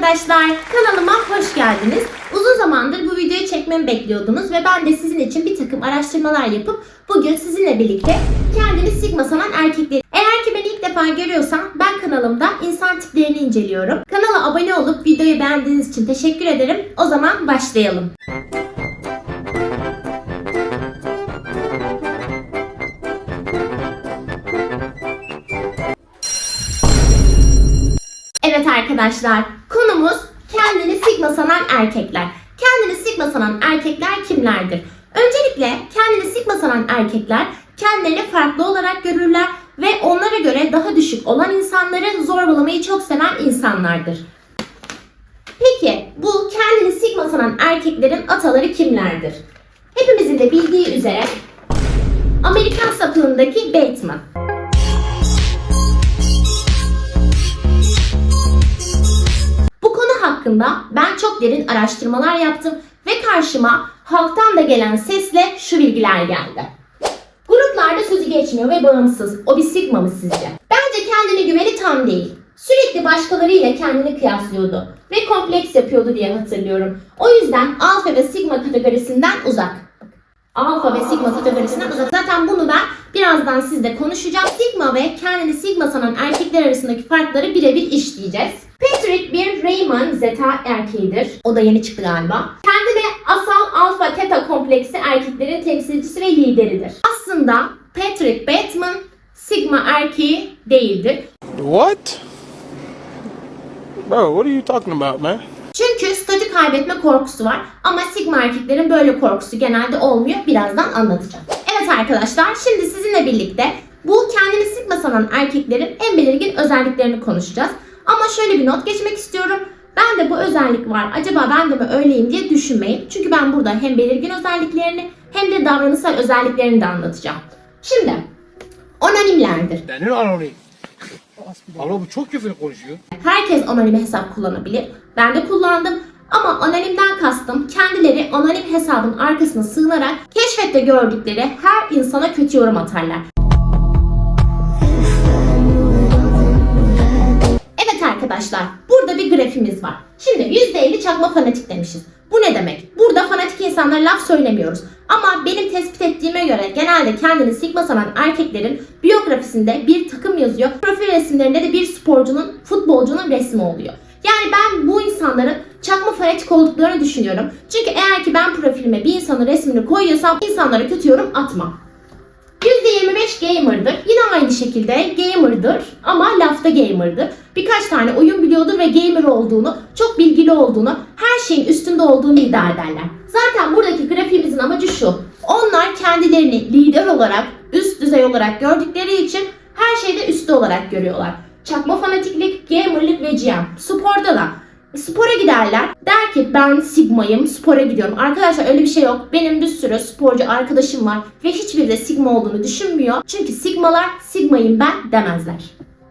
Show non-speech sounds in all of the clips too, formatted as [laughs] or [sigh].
arkadaşlar, kanalıma hoş geldiniz. Uzun zamandır bu videoyu çekmemi bekliyordunuz ve ben de sizin için bir takım araştırmalar yapıp bugün sizinle birlikte kendini sigma sanan erkekleri... Eğer ki beni ilk defa görüyorsan ben kanalımda insan tiplerini inceliyorum. Kanala abone olup videoyu beğendiğiniz için teşekkür ederim. O zaman başlayalım. Evet arkadaşlar, konumuz kendini sigma sanan erkekler. Kendini sigma sanan erkekler kimlerdir? Öncelikle kendini sigma sanan erkekler kendilerini farklı olarak görürler ve onlara göre daha düşük olan insanları zorbalamayı çok seven insanlardır. Peki bu kendini sigma sanan erkeklerin ataları kimlerdir? Hepimizin de bildiği üzere Amerikan sapığındaki Bateman. Hakkında ben çok derin araştırmalar yaptım ve karşıma halktan da gelen sesle şu bilgiler geldi. Gruplarda sözü geçmiyor ve bağımsız. O bir sigma mı sizce? Bence kendine güveni tam değil. Sürekli başkalarıyla kendini kıyaslıyordu ve kompleks yapıyordu diye hatırlıyorum. O yüzden alfa ve sigma kategorisinden uzak. Alfa ve sigma kategorisinden uzak. Zaten bunu ben birazdan sizle konuşacağım. Sigma ve kendini sigma sanan erkekler arasındaki farkları birebir işleyeceğiz. Patrick bir Raymond zeta erkeğidir. O da yeni çıktı galiba. Kendine asal alfa teta kompleksi erkeklerin temsilcisi ve lideridir. Aslında Patrick Bateman sigma erkeği değildir. What? Bro, what are you talking about, man? Çünkü statü kaybetme korkusu var ama sigma erkeklerin böyle korkusu genelde olmuyor. Birazdan anlatacağım. Evet arkadaşlar şimdi sizinle birlikte bu kendini sigma sanan erkeklerin en belirgin özelliklerini konuşacağız. Ama şöyle bir not geçmek istiyorum. Ben de bu özellik var. Acaba ben de mi öyleyim diye düşünmeyin. Çünkü ben burada hem belirgin özelliklerini hem de davranışsal özelliklerini de anlatacağım. Şimdi onanimlerdir. Benim anonim. Allah bu çok küfür konuşuyor. Herkes anonim hesap kullanabilir. Ben de kullandım. Ama anonimden kastım kendileri anonim hesabın arkasına sığınarak keşfette gördükleri her insana kötü yorum atarlar. Evet arkadaşlar, burada bir grafimiz var. Şimdi %50 çakma fanatik demişiz. Bu ne demek? Burada fanatik insanlara laf söylemiyoruz. Ama benim tespit ettiğime göre genelde kendini sigma sanan erkeklerin biyografisinde bir takım yazıyor. Profil resimlerinde de bir sporcunun, futbolcunun resmi oluyor. Yani ben bu insanların çakma fanatik olduklarını düşünüyorum. Çünkü eğer ki ben profilime bir insanın resmini koyuyorsam insanlara kötü yorum atmam. %25 gamer'dır. Yine aynı şekilde gamer'dır ama lafta gamer'dır. Birkaç tane oyun biliyordur ve gamer olduğunu, çok bilgili olduğunu, her şeyin üstünde olduğunu iddia ederler. Zaten buradaki grafiğimizin amacı şu. Onlar kendilerini lider olarak, üst düzey olarak gördükleri için her şeyde üstte olarak görüyorlar. Çakma fanatiklik, gamerlık ve GM. Sporda da Spora giderler. Der ki ben Sigma'yım, spora gidiyorum. Arkadaşlar öyle bir şey yok. Benim bir sürü sporcu arkadaşım var ve hiçbiri de Sigma olduğunu düşünmüyor. Çünkü Sigmalar Sigma'yım ben demezler.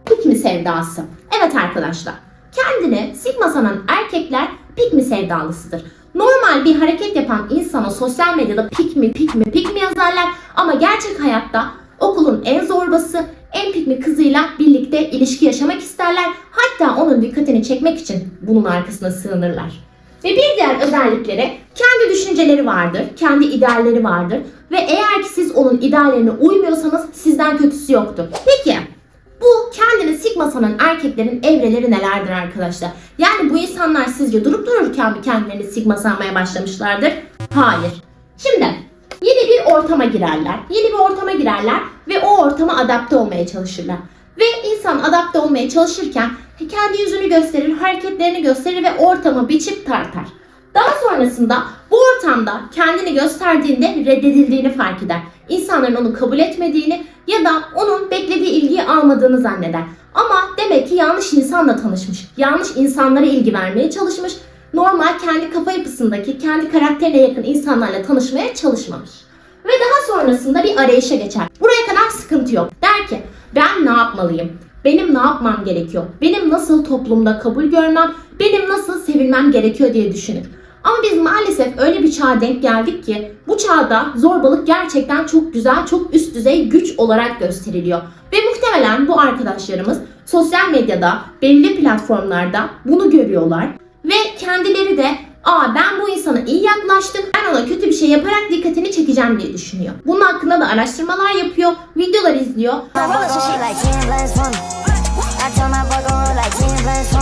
Pikmi sevdası. Evet arkadaşlar. Kendini Sigma sanan erkekler Pikmi sevdalısıdır. Normal bir hareket yapan insana sosyal medyada pikmi pikmi pikmi yazarlar ama gerçek hayatta okulun en zorbası, en pikmi kızıyla birlikte ilişki yaşamak isterler. Hatta onun dikkatini çekmek için bunun arkasına sığınırlar. Ve bir diğer özellikleri kendi düşünceleri vardır, kendi idealleri vardır ve eğer ki siz onun ideallerine uymuyorsanız sizden kötüsü yoktur. Peki bu kendini sigma sanan erkeklerin evreleri nelerdir arkadaşlar? Yani bu insanlar sizce durup dururken mi kendilerini sigma sanmaya başlamışlardır? Hayır. Şimdi yeni bir ortama girerler. Yeni bir ortama girerler ve o ortama adapte olmaya çalışırlar. Ve insan adapte olmaya çalışırken kendi yüzünü gösterir, hareketlerini gösterir ve ortamı biçip tartar. Daha sonrasında bu ortamda kendini gösterdiğinde reddedildiğini fark eder. İnsanların onu kabul etmediğini ya da onun beklediği ilgiyi almadığını zanneder. Ama demek ki yanlış insanla tanışmış. Yanlış insanlara ilgi vermeye çalışmış. Normal kendi kafa yapısındaki, kendi karakterine yakın insanlarla tanışmaya çalışmamış. Ve daha sonrasında bir arayışa geçer. Buraya kadar sıkıntı yok. Der ki ben ne yapmalıyım? Benim ne yapmam gerekiyor? Benim nasıl toplumda kabul görmem? Benim nasıl sevilmem gerekiyor diye düşünür. Ama biz maalesef öyle bir çağa denk geldik ki bu çağda zorbalık gerçekten çok güzel, çok üst düzey güç olarak gösteriliyor. Ve muhtemelen bu arkadaşlarımız sosyal medyada, belli platformlarda bunu görüyorlar ve kendileri de Aa ben bu insana iyi yaklaştım. Ben ona kötü bir şey yaparak dikkatini çekeceğim diye düşünüyor. Bunun hakkında da araştırmalar yapıyor, videolar izliyor. My brother said she like 10 plus 1. I told my boy go like 10 plus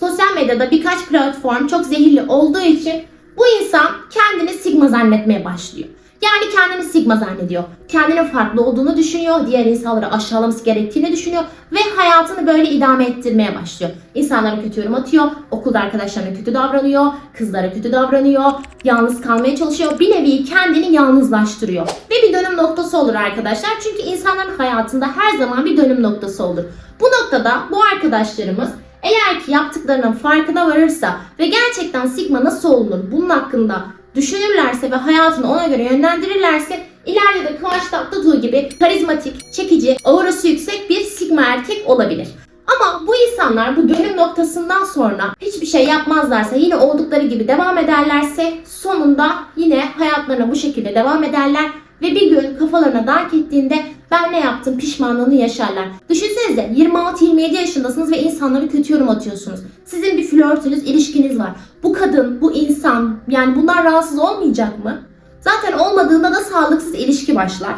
1. Sosyal medyada birkaç platform çok zehirli olduğu için bu insan kendini sigma zannetmeye başlıyor. Yani kendini sigma zannediyor. Kendinin farklı olduğunu düşünüyor. Diğer insanları aşağılaması gerektiğini düşünüyor. Ve hayatını böyle idame ettirmeye başlıyor. İnsanlara kötü yorum atıyor. Okulda arkadaşlarına kötü davranıyor. Kızlara kötü davranıyor. Yalnız kalmaya çalışıyor. Bir nevi kendini yalnızlaştırıyor. Ve bir dönüm noktası olur arkadaşlar. Çünkü insanların hayatında her zaman bir dönüm noktası olur. Bu noktada bu arkadaşlarımız eğer ki yaptıklarının farkına varırsa ve gerçekten sigma nasıl olunur bunun hakkında düşünürlerse ve hayatını ona göre yönlendirirlerse ileride de Kıvanç Tatlıtuğ gibi karizmatik, çekici, aurası yüksek bir sigma erkek olabilir. Ama bu insanlar bu dönüm noktasından sonra hiçbir şey yapmazlarsa yine oldukları gibi devam ederlerse sonunda yine hayatlarına bu şekilde devam ederler ve bir gün kafalarına dank ettiğinde ben ne yaptım pişmanlığını yaşarlar. Düşünsenize 26-27 yaşındasınız ve insanlara kötü yorum atıyorsunuz. Sizin bir flörtünüz, ilişkiniz var. Bu kadın, bu insan yani bunlar rahatsız olmayacak mı? Zaten olmadığında da sağlıksız ilişki başlar.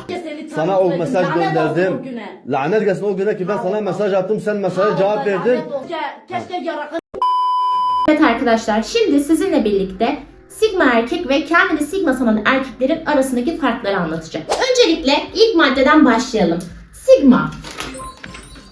Sana o mesaj gönderdim. Lanet gelsin o güne ki ben sana mesaj attım sen mesaja cevap verdin. Keşke Evet arkadaşlar şimdi sizinle birlikte Sigma erkek ve kendini Sigma sanan erkeklerin arasındaki farkları anlatacağım. Öncelikle ilk maddeden başlayalım. Sigma.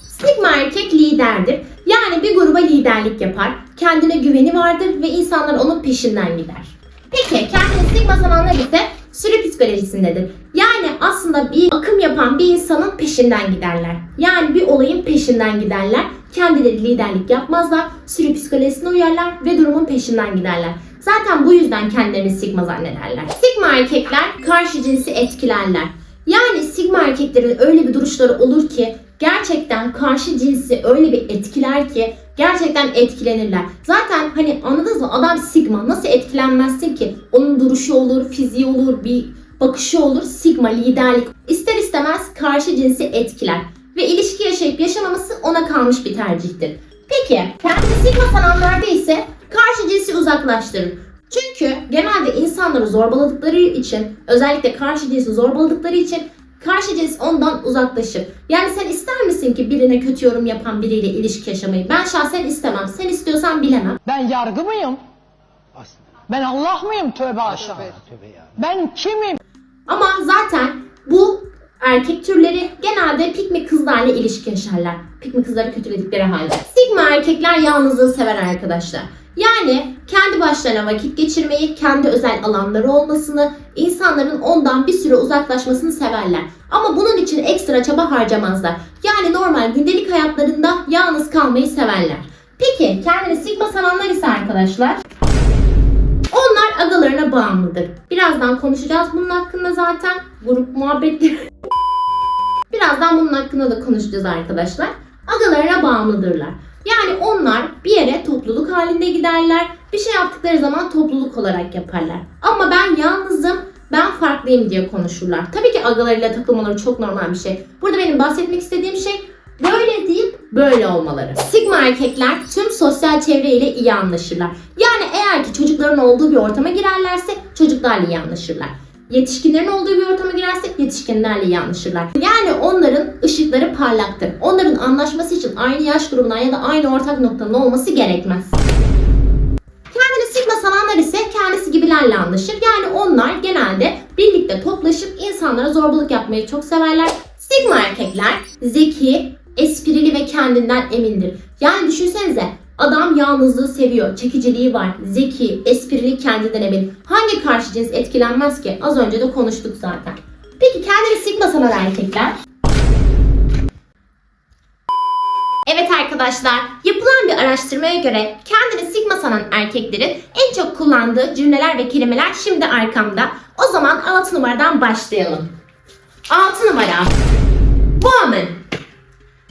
Sigma erkek liderdir. Yani bir gruba liderlik yapar. Kendine güveni vardır ve insanlar onun peşinden gider. Peki kendini Sigma sananlar ise sürü psikolojisindedir. Yani aslında bir akım yapan bir insanın peşinden giderler. Yani bir olayın peşinden giderler. Kendileri liderlik yapmazlar. Sürü psikolojisine uyarlar ve durumun peşinden giderler. Zaten bu yüzden kendilerini Sigma zannederler. Sigma erkekler karşı cinsi etkilerler. Yani Sigma erkeklerin öyle bir duruşları olur ki gerçekten karşı cinsi öyle bir etkiler ki gerçekten etkilenirler. Zaten hani anladınız mı? Adam Sigma nasıl etkilenmezsin ki? Onun duruşu olur, fiziği olur, bir bakışı olur. Sigma liderlik ister istemez karşı cinsi etkiler ve ilişki yaşayıp yaşamaması ona kalmış bir tercihtir. Peki kendini Sigma sananlarda ise karşı cinsi uzaklaştırır. Çünkü genelde insanları zorbaladıkları için, özellikle karşı cinsi zorbaladıkları için karşı cins ondan uzaklaşır. Yani sen ister misin ki birine kötü yorum yapan biriyle ilişki yaşamayı? Ben şahsen istemem. Sen istiyorsan bilemem. Ben yargı mıyım? Ben Allah mıyım tövbe aşağı? Ben kimim? Ama zaten erkek türleri genelde pikmi kızlarla ilişki yaşarlar. Pikmi kızları kötüledikleri halde. Sigma erkekler yalnızlığı sever arkadaşlar. Yani kendi başlarına vakit geçirmeyi, kendi özel alanları olmasını, insanların ondan bir süre uzaklaşmasını severler. Ama bunun için ekstra çaba harcamazlar. Yani normal gündelik hayatlarında yalnız kalmayı severler. Peki kendini Sigma sananlar ise arkadaşlar onlar agalarına bağımlıdır. Birazdan konuşacağız bunun hakkında zaten. Grup muhabbetleri. Birazdan bunun hakkında da konuşacağız arkadaşlar. Agalarına bağımlıdırlar. Yani onlar bir yere topluluk halinde giderler. Bir şey yaptıkları zaman topluluk olarak yaparlar. Ama ben yalnızım, ben farklıyım diye konuşurlar. Tabii ki agalarıyla takılmaları çok normal bir şey. Burada benim bahsetmek istediğim şey böyle deyip böyle olmaları. Sigma erkekler tüm sosyal çevreyle iyi anlaşırlar. Yani eğer ki çocukların olduğu bir ortama girerlerse çocuklarla iyi anlaşırlar. Yetişkinlerin olduğu bir ortama girerse yetişkinlerle iyi anlaşırlar. Yani onların ışıkları parlaktır. Onların anlaşması için aynı yaş grubundan ya da aynı ortak noktanın olması gerekmez. Kendini Sigma sananlar ise kendisi gibilerle anlaşır. Yani onlar genelde birlikte toplaşıp insanlara zorbalık yapmayı çok severler. Sigma erkekler zeki, esprili ve kendinden emindir. Yani düşünsenize adam yalnızlığı seviyor, çekiciliği var, zeki, esprili, kendinden emin. Hangi karşı cins etkilenmez ki? Az önce de konuştuk zaten. Peki kendini Sigma sanan erkekler? Evet arkadaşlar, yapılan bir araştırmaya göre kendini Sigma sanan erkeklerin en çok kullandığı cümleler ve kelimeler şimdi arkamda. O zaman 6 numaradan başlayalım. 6 numara. Woman.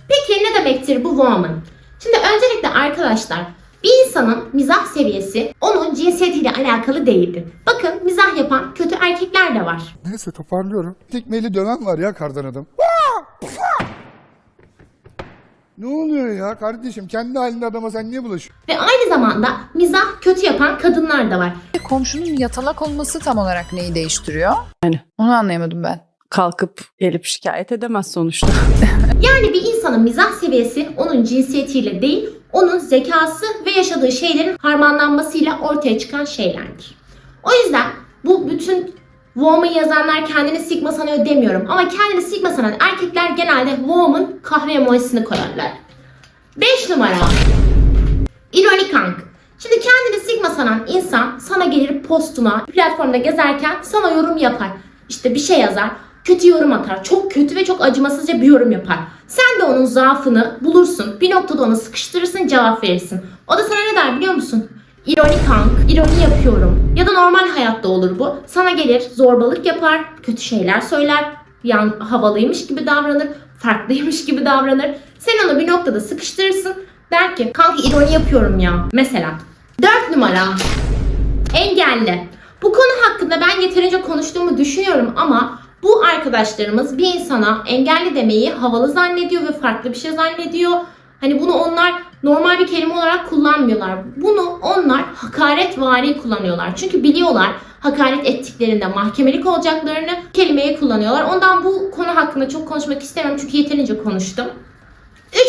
Peki ne demektir bu woman? Şimdi öncelikle arkadaşlar bir insanın mizah seviyesi onun cinsiyetiyle alakalı değildir. Bakın mizah yapan kötü erkekler de var. Neyse toparlıyorum. Tekmeli dönem var ya kardan adam. Ne oluyor ya kardeşim? Kendi halinde adama sen niye bulaşıyorsun? Ve aynı zamanda mizah kötü yapan kadınlar da var. Komşunun yatalak olması tam olarak neyi değiştiriyor? Yani onu anlayamadım ben. kalkıp gelip şikayet edemez sonuçta. [laughs] Yani bir insanın mizah seviyesi onun cinsiyetiyle değil, onun zekası ve yaşadığı şeylerin harmanlanmasıyla ortaya çıkan şeylerdir. O yüzden bu bütün Woman yazanlar kendini sigma sanıyor demiyorum. Ama kendini sigma sanan erkekler genelde woman kahve emojisini koyarlar. 5 numara. İronik Hank. Şimdi kendini sigma sanan insan sana gelir postuna platformda gezerken sana yorum yapar. İşte bir şey yazar. Kötü yorum atar. Çok kötü ve çok acımasızca bir yorum yapar. Sen de onun zaafını bulursun. Bir noktada onu sıkıştırırsın cevap verirsin. O da sana ne der biliyor musun? İronik Hank, ironi yapıyorum. Ya da normal hayatta olur bu. Sana gelir, zorbalık yapar, kötü şeyler söyler, yan havalıymış gibi davranır, farklıymış gibi davranır. Sen onu bir noktada sıkıştırırsın. Der ki kanka ironi yapıyorum ya. Mesela. 4 numara. Engelli. Bu konu hakkında ben yeterince konuştuğumu düşünüyorum ama bu arkadaşlarımız bir insana engelli demeyi havalı zannediyor ve farklı bir şey zannediyor. Hani bunu onlar normal bir kelime olarak kullanmıyorlar. Bunu onlar hakaretvari kullanıyorlar. Çünkü biliyorlar hakaret ettiklerinde mahkemelik olacaklarını kelimeyi kullanıyorlar. Ondan bu konu hakkında çok konuşmak istemiyorum çünkü yeterince konuştum.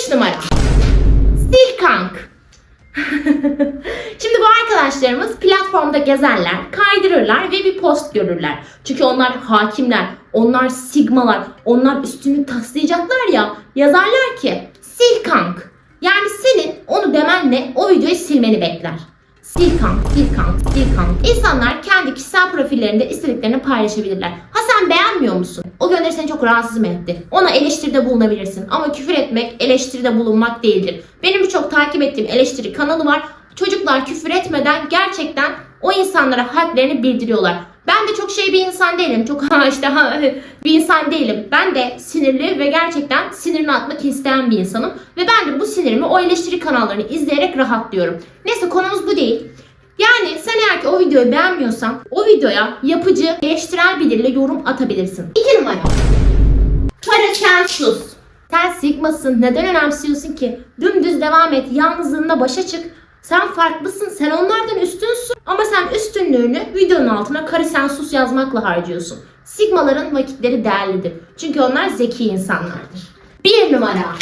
3 numara. Silkank. [laughs] Arkadaşlarımız platformda gezerler, kaydırırlar ve bir post görürler. Çünkü onlar hakimler, onlar sigmalar, onlar üstünü taslayacaklar ya. Yazarlar ki sil kank. Yani senin onu demenle o videoyu silmeni bekler. Sil kank, sil kank, sil kank. İnsanlar kendi kişisel profillerinde istediklerini paylaşabilirler. Ha sen beğenmiyor musun? O gönderi seni çok rahatsız mı etti? Ona eleştiride bulunabilirsin. Ama küfür etmek eleştiride bulunmak değildir. Benim birçok takip ettiğim eleştiri kanalı var. Çocuklar küfür etmeden gerçekten o insanlara hadlerini bildiriyorlar. Ben de çok şey bir insan değilim. Çok ha işte ha bir insan değilim. Ben de sinirli ve gerçekten sinirini atmak isteyen bir insanım. Ve ben de bu sinirimi o eleştiri kanallarını izleyerek rahatlıyorum. Neyse konumuz bu değil. Yani sen eğer ki o videoyu beğenmiyorsan o videoya yapıcı, eleştirel bir dille yorum atabilirsin. İki numara. Para sen sus. Sen sigmasın. Neden önemsiyorsun ki? Dümdüz devam et. Yalnızlığında başa çık. Sen farklısın. Sen onlardan üstünsün. Ama sen üstünlüğünü videonun altına karı sen sus yazmakla harcıyorsun. Sigmaların vakitleri değerlidir. Çünkü onlar zeki insanlardır. Bir numara.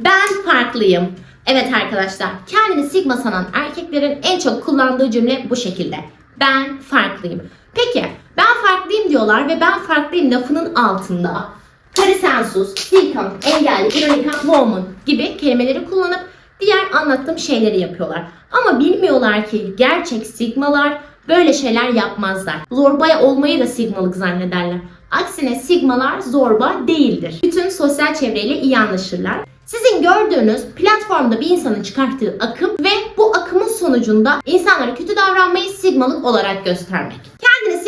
Ben farklıyım. Evet arkadaşlar, kendini sigma sanan erkeklerin en çok kullandığı cümle bu şekilde. Ben farklıyım. Peki, ben farklıyım diyorlar ve ben farklıyım lafının altında Karisensus, Silkan, engelli, ironika, woman gibi kelimeleri kullanıp diğer anlattığım şeyleri yapıyorlar. Ama bilmiyorlar ki gerçek sigmalar böyle şeyler yapmazlar. Zorbaya olmayı da sigmalık zannederler. Aksine sigmalar zorba değildir. Bütün sosyal çevreyle iyi anlaşırlar. Sizin gördüğünüz platformda bir insanın çıkarttığı akım ve bu akımın sonucunda insanlara kötü davranmayı sigmalık olarak göstermek.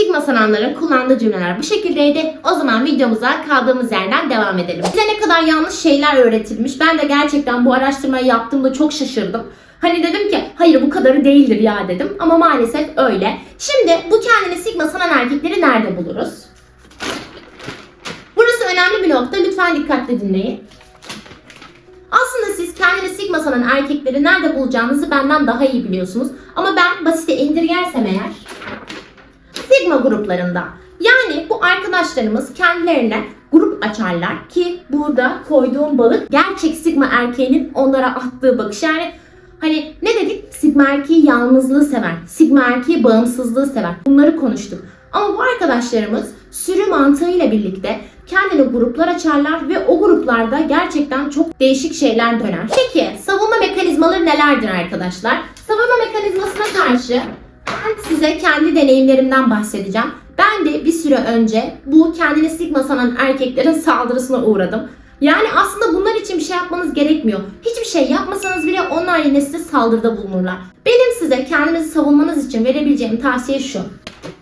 Sigma sananların kullandığı cümleler bu şekildeydi. O zaman videomuza kaldığımız yerden devam edelim. Bize ne kadar yanlış şeyler öğretilmiş. Ben de gerçekten bu araştırmayı yaptığımda çok şaşırdım. Hani dedim ki hayır bu kadarı değildir ya dedim ama maalesef öyle. Şimdi bu kendini sigma sanan erkekleri nerede buluruz? Burası önemli bir nokta. Lütfen dikkatli dinleyin. Aslında siz kendini sigma sanan erkekleri nerede bulacağınızı benden daha iyi biliyorsunuz. Ama ben basite indirgersem eğer sigma gruplarında. Yani bu arkadaşlarımız kendilerine grup açarlar ki burada koyduğum balık gerçek sigma erkeğinin onlara attığı bakış. Yani hani ne dedik? Sigma erkeği yalnızlığı sever. Sigma erkeği bağımsızlığı sever. Bunları konuştuk. Ama bu arkadaşlarımız sürü mantığıyla birlikte kendine gruplar açarlar ve o gruplarda gerçekten çok değişik şeyler döner. Peki savunma mekanizmaları nelerdir arkadaşlar? Savunma mekanizmasına karşı size kendi deneyimlerimden bahsedeceğim. Ben de bir süre önce bu kendini sigma sanan erkeklerin saldırısına uğradım. Yani aslında bunlar için bir şey yapmanız gerekmiyor. Hiçbir şey yapmasanız bile onlar yine size saldırıda bulunurlar. Benim size kendinizi savunmanız için verebileceğim tavsiye şu.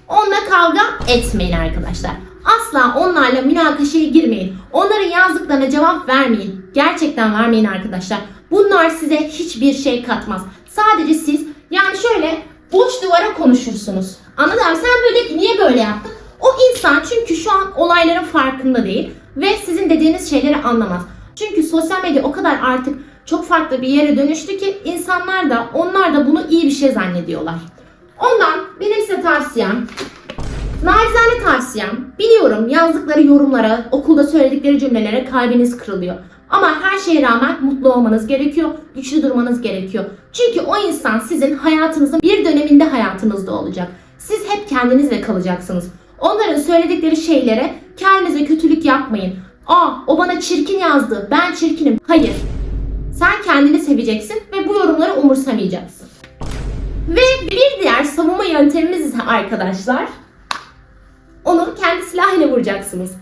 Onunla kavga etmeyin arkadaşlar. Asla onlarla münakaşaya girmeyin. Onların yazdıklarına cevap vermeyin. Gerçekten vermeyin arkadaşlar. Bunlar size hiçbir şey katmaz. Sadece siz yani şöyle boş duvara konuşursunuz. Anladın mı? Sen böyle niye böyle yaptın? O insan çünkü şu an olayların farkında değil ve sizin dediğiniz şeyleri anlamaz. Çünkü sosyal medya o kadar artık çok farklı bir yere dönüştü ki insanlar da onlar da bunu iyi bir şey zannediyorlar. Ondan benim size tavsiyem Nacizane tavsiyem, biliyorum yazdıkları yorumlara, okulda söyledikleri cümlelere kalbiniz kırılıyor. Ama her şeye rağmen mutlu olmanız gerekiyor, güçlü durmanız gerekiyor. Çünkü o insan sizin hayatınızın bir döneminde hayatınızda olacak. Siz hep kendinizle kalacaksınız. Onların söyledikleri şeylere kendinize kötülük yapmayın. Aa o bana çirkin yazdı, ben çirkinim. Hayır. Sen kendini seveceksin ve bu yorumları umursamayacaksın. Ve bir diğer savunma yöntemimiz ise arkadaşlar onu kendi silahıyla vuracaksınız.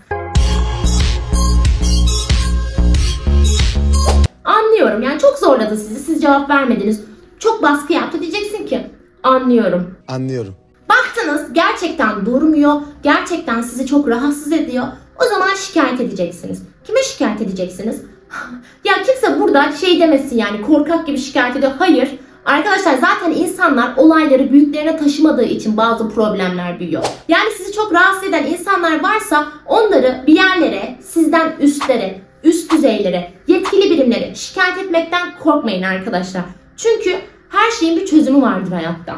Anlıyorum yani çok zorladı sizi. Siz cevap vermediniz. Çok baskı yaptı. Diyeceksin ki anlıyorum. Anlıyorum. Baktınız gerçekten durmuyor. Gerçekten sizi çok rahatsız ediyor. O zaman şikayet edeceksiniz. Kime şikayet edeceksiniz? [laughs] ya kimse burada şey demesin yani korkak gibi şikayet ediyor. Hayır. Arkadaşlar zaten insanlar olayları büyüklerine taşımadığı için bazı problemler büyüyor. Yani sizi çok rahatsız eden insanlar varsa onları bir yerlere, sizden üstlere, üst düzeylere, yetkili birimlere şikayet etmekten korkmayın arkadaşlar. Çünkü her şeyin bir çözümü vardır hayatta.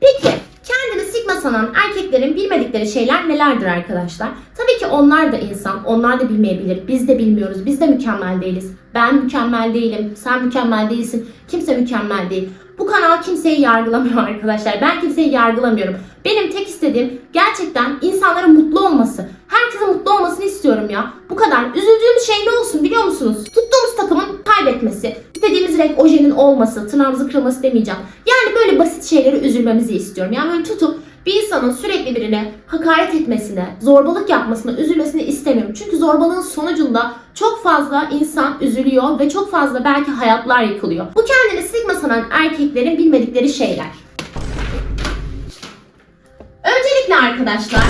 Peki kendini sigma sanan erkeklerin bilmedikleri şeyler nelerdir arkadaşlar? Tabii ki onlar da insan, onlar da bilmeyebilir. Biz de bilmiyoruz, biz de mükemmel değiliz. Ben mükemmel değilim, sen mükemmel değilsin, kimse mükemmel değil. Bu kanal kimseyi yargılamıyor arkadaşlar. Ben kimseyi yargılamıyorum. Benim tek istediğim gerçekten insanların mutlu olması. Herkesin mutlu olmasını istiyorum ya. Bu kadar. Üzüldüğümüz şey ne olsun biliyor musunuz? Tuttuğumuz takımın kaybetmesi. İstediğimiz renk ojenin olması, tırnağımızın kırılması demeyeceğim. Yani böyle basit şeylere üzülmemizi istiyorum. Yani böyle tutup bir insanın sürekli birine hakaret etmesine, zorbalık yapmasına, üzülmesini istemiyorum. Çünkü zorbalığın sonucunda çok fazla insan üzülüyor ve çok fazla belki hayatlar yıkılıyor. Bu kendini sigma sanan erkeklerin bilmedikleri şeyler. Öncelikle arkadaşlar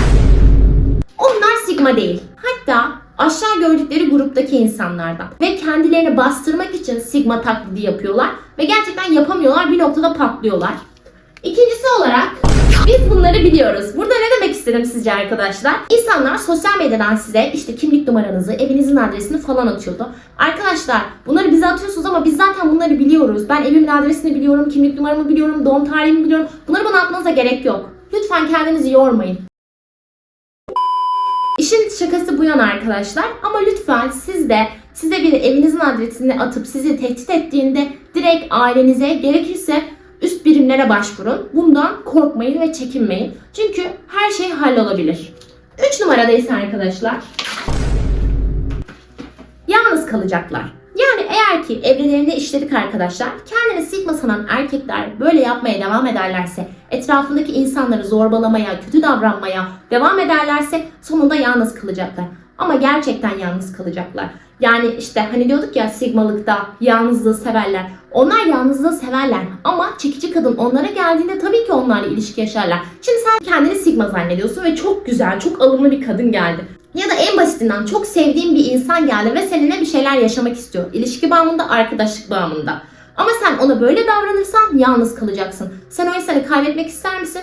onlar sigma değil. Hatta aşağı gördükleri gruptaki insanlardan. Ve kendilerini bastırmak için sigma taklidi yapıyorlar. Ve gerçekten yapamıyorlar. Bir noktada patlıyorlar. İkincisi olarak biz bunları biliyoruz. Burada ne demek istedim sizce arkadaşlar? İnsanlar sosyal medyadan size işte kimlik numaranızı, evinizin adresini falan atıyordu. Arkadaşlar bunları bize atıyorsunuz ama biz zaten bunları biliyoruz. Ben evimin adresini biliyorum, kimlik numaramı biliyorum, doğum tarihimi biliyorum. Bunları bana atmanıza gerek yok. Lütfen kendinizi yormayın. İşin şakası bu yana arkadaşlar ama lütfen siz de size bir evinizin adresini atıp sizi tehdit ettiğinde direkt ailenize gerekirse üst birimlere başvurun. Bundan korkmayın ve çekinmeyin. Çünkü her şey hallolabilir. 3 numarada ise arkadaşlar yalnız kalacaklar. Yani eğer ki evrelerinde işledik arkadaşlar, kendini sigma sanan erkekler böyle yapmaya devam ederlerse, etrafındaki insanları zorbalamaya, kötü davranmaya devam ederlerse sonunda yalnız kalacaklar. Ama gerçekten yalnız kalacaklar. Yani işte hani diyorduk ya sigmalıkta yalnızlığı severler. Onlar yalnızlığı severler ama çekici kadın onlara geldiğinde tabii ki onlarla ilişki yaşarlar. Şimdi sen kendini sigma zannediyorsun ve çok güzel, çok alımlı bir kadın geldi. Ya da en basitinden çok sevdiğin bir insan geldi ve seninle bir şeyler yaşamak istiyor. İlişki bağımında, arkadaşlık bağımında. Ama sen ona böyle davranırsan yalnız kalacaksın. Sen o insanı kaybetmek ister misin?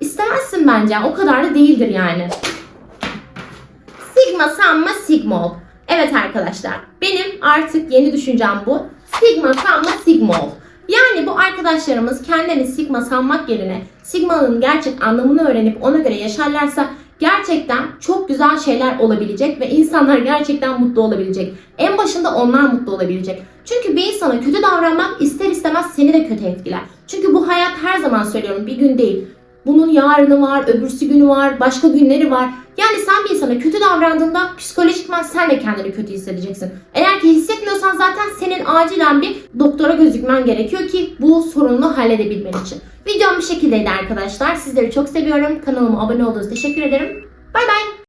İstemezsin bence. O kadar da değildir yani. Sigma sanma sigma ol. Evet arkadaşlar benim artık yeni düşüncem bu. Sigma sanma sigma ol. Yani bu arkadaşlarımız kendini sigma sanmak yerine sigmanın gerçek anlamını öğrenip ona göre yaşarlarsa gerçekten çok güzel şeyler olabilecek ve insanlar gerçekten mutlu olabilecek. En başında onlar mutlu olabilecek. Çünkü bir insana kötü davranmak ister istemez seni de kötü etkiler. Çünkü bu hayat her zaman söylüyorum bir gün değil. Bunun yarını var, öbürsü günü var, başka günleri var. Yani sen bir insana kötü davrandığında psikolojikman sen de kendini kötü hissedeceksin. Eğer ki hissetmiyorsan zaten senin acilen bir doktora gözükmen gerekiyor ki bu sorununu halledebilmen için. Videom bu şekildeydi arkadaşlar. Sizleri çok seviyorum. Kanalıma abone olduğunuz teşekkür ederim. Bay bay.